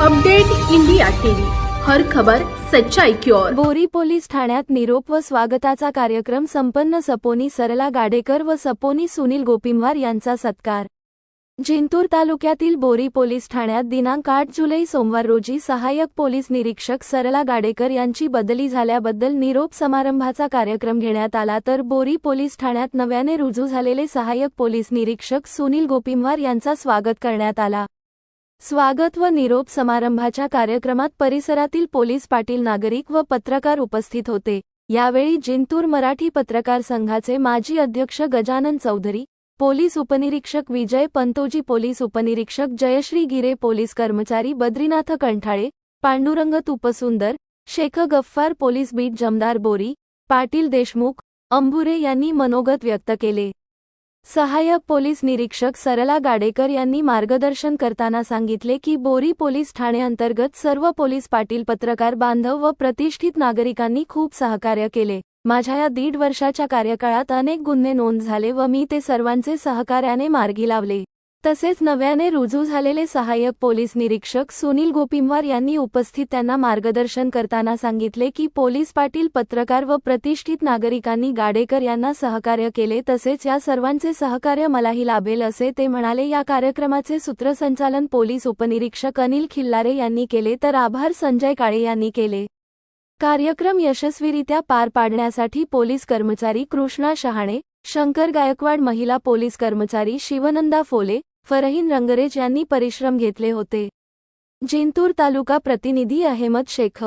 Update India TV. हर खबर सच्चाई की ओर. बोरी पोलीस ठाण्यात निरोप व स्वागताचा कार्यक्रम संपन्न सपोनी सरला गाडेकर व सपोनी सुनील गोपिंवार यांचा सत्कार. जिंतूर तालुक्यातील बोरी पोलीस ठाण्यात दिनांक आठ जुलै सोमवार रोजी सहाय्यक पोलीस निरीक्षक सरला गाडेकर यांची बदली झाल्याबद्दल निरोप समारंभाचा कार्यक्रम घेण्यात आला तर बोरी पोलीस ठाण्यात नव्याने रुजू झालेले सहाय्यक पोलीस निरीक्षक सुनील गोपिंवार यांचा स्वागत करण्यात आला. स्वागत व निरोप समारंभाच्या कार्यक्रमात परिसरातील पोलीस पाटील नागरिक व पत्रकार उपस्थित होते. यावेळी जिंतूर मराठी पत्रकार संघाचे माजी अध्यक्ष गजानन चौधरी पोलीस उपनिरीक्षक विजय पंतोजी पोलीस उपनिरीक्षक जयश्री गिरे पोलीस कर्मचारी बद्रीनाथ कंठाळे पांडुरंग तुपसुंदर शेख गफ्फार पोलीस बीट जमदार बोरी पाटील देशमुख अंबुरे यांनी मनोगत व्यक्त केले. सहाय्यक पोलीस निरीक्षक सरला गाडेकर यांनी मार्गदर्शन करताना सांगितले की बोरी पोलीस ठाणेअंतर्गत सर्व पोलीस पाटील पत्रकार बांधव व प्रतिष्ठित नागरिकांनी खूप सहकार्य केले. माझ्या या दीड वर्षाच्या कार्यकाळात अनेक गुन्हे नोंद झाले व मी ते सर्वांचे सहकार्याने मार्गी लावले. तसेच नव्याने रुजू झालेले सहाय्यक पोलीस निरीक्षक सुनील गोपिंवार यांनी उपस्थित त्यांना मार्गदर्शन करताना सांगितले की पोलीस पाटील पत्रकार व प्रतिष्ठित नागरिकांनी गाडेकर यांना सहकार्य केले तसेच या सर्वांचे सहकार्य मलाही लाभेल असे ते म्हणाले. या कार्यक्रमाचे सूत्रसंचालन पोलीस उपनिरीक्षक अनिल खिल्लारे यांनी केले. तर आभार संजय काळे यांनी केले. कार्यक्रम यशस्वीरित्या पार पाडण्यासाठी पोलीस कर्मचारी कृष्णा शहाणे शंकर गायकवाड महिला पोलीस कर्मचारी शिवनंदा फोले फरहीन रंगरेज यांनी परिश्रम घेतले होते. जिंतूर तालुका प्रतिनिधी अहमद शेख